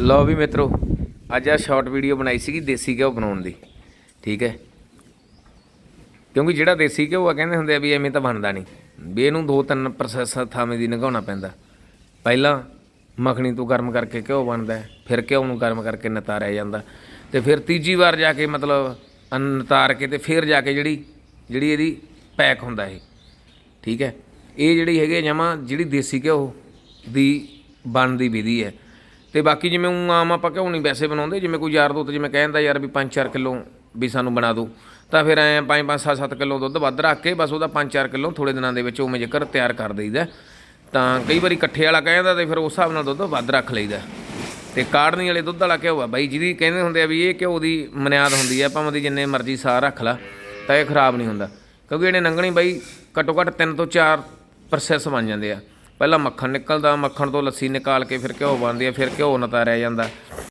ਲਓ ਵੀ ਮਿੱਤਰੋ, ਅੱਜ ਆ ਸ਼ਾਰਟ ਵੀਡੀਓ ਬਣਾਈ ਸੀਗੀ ਦੇਸੀ ਘਿਓ ਬਣਾਉਣ ਦੀ, ਠੀਕ ਹੈ? ਕਿਉਂਕਿ ਜਿਹੜਾ ਦੇਸੀ ਘਿਓ ਆ, ਕਹਿੰਦੇ ਹੁੰਦੇ ਆ ਵੀ ਐਵੇਂ ਤਾਂ ਬਣਦਾ ਨਹੀਂ, ਵੀ ਇਹਨੂੰ ਦੋ ਤਿੰਨ ਪ੍ਰੋਸੈਸ ਥਾਵੇਂ ਦੀ ਲੰਘਾਉਣਾ ਪੈਂਦਾ। ਪਹਿਲਾਂ ਮੱਖਣੀ ਤੋਂ ਗਰਮ ਕਰਕੇ ਘਿਓ ਬਣਦਾ ਫਿਰ ਘਿਓ ਨੂੰ ਗਰਮ ਕਰਕੇ ਨਤਾਰਿਆ ਜਾਂਦਾ ਤੇ ਫਿਰ ਤੀਜੀ ਵਾਰ ਜਾ ਕੇ ਮਤਲਬ ਨਤਾਰ ਕੇ ਤੇ ਫਿਰ ਜਾ ਕੇ ਜਿਹੜੀ ਜਿਹੜੀ ਇਹਦੀ ਪੈਕ ਹੁੰਦਾ ਇਹ, ਠੀਕ ਹੈ? ਇਹ ਜਿਹੜੀ ਹੈਗੀ ਜਮਾ ਜਿਹੜੀ ਦੇਸੀ ਘਿਓ ਦੀ ਬਣਦੀ ਵਿਧੀ ਹੈ ਤੇ ਬਾਕੀ ਜਿਵੇਂ ਉਹ ਆਮ ਆਪਾਂ ਘਿਓ ਨਹੀਂ ਵੈਸੇ ਬਣਾਉਂਦੇ, ਜਿਵੇਂ ਕੋਈ ਯਾਰ ਦੋਸਤ ਜਿਵੇਂ ਕਹਿੰਦਾ ਯਾਰ ਵੀ 5-4 ਕਿਲੋ ਵੀ ਸਾਨੂੰ ਬਣਾ ਦਿਓ, ਤਾਂ ਫਿਰ ਐ 5-5 7-7 ਕਿਲੋ ਦੁੱਧ ਵੱਧ ਰੱਖ ਕੇ ਬਸ ਉਹਦਾ 5-4 ਕਿਲੋ ਥੋੜੇ ਦਿਨਾਂ ਦੇ ਵਿੱਚ ਉਵੇਂ ਜੇਕਰ ਤਿਆਰ ਕਰ ਦਈਦਾ। ਤਾਂ ਕਈ ਵਾਰੀ ਇਕੱਠੇ ਵਾਲਾ ਕਹਿੰਦਾ ਤੇ ਫਿਰ ਉਸ ਹਿਸਾਬ ਨਾਲ ਦੁੱਧ ਵੱਧ ਰੱਖ ਲਈਦਾ। ਤੇ ਕਾੜਨੀ ਵਾਲੇ ਦੁੱਧ ਵਾਲਾ ਘਿਓ ਆ ਬਾਈ, ਜਿਹਦੀ ਕਹਿੰਦੇ ਹੁੰਦੇ ਆ ਵੀ ਇਹ ਘਿਓ ਦੀ ਮਨਿਆਦ ਹੁੰਦੀ ਆ ਭਾਵੇਂ ਦੀ ਜਿੰਨੇ ਮਰਜ਼ੀ ਸਾਰ ਰੱਖ ਲਾ, ਤਾਂ ਇਹ ਖਰਾਬ ਨਹੀਂ ਹੁੰਦਾ। ਕਿਉਂਕਿ ਇਹਨੇ ਨੰਗਣੀ ਬਾਈ ਘੱਟੋ ਘੱਟ 3 ਤੋਂ 4 ਪ੍ਰੋਸੈਸ ਬਣ ਜਾਂਦੇ ਆ। ਪਹਿਲਾਂ ਮੱਖਣ ਨਿਕਲਦਾ, ਮੱਖਣ ਤੋਂ ਲੱਸੀ ਨਿਕਾਲ ਕੇ ਫਿਰ ਘਿਓ ਬਣਦੀ ਹੈ ਫਿਰ ਘਿਓ ਨਤਾਰਿਆ ਜਾਂਦਾ।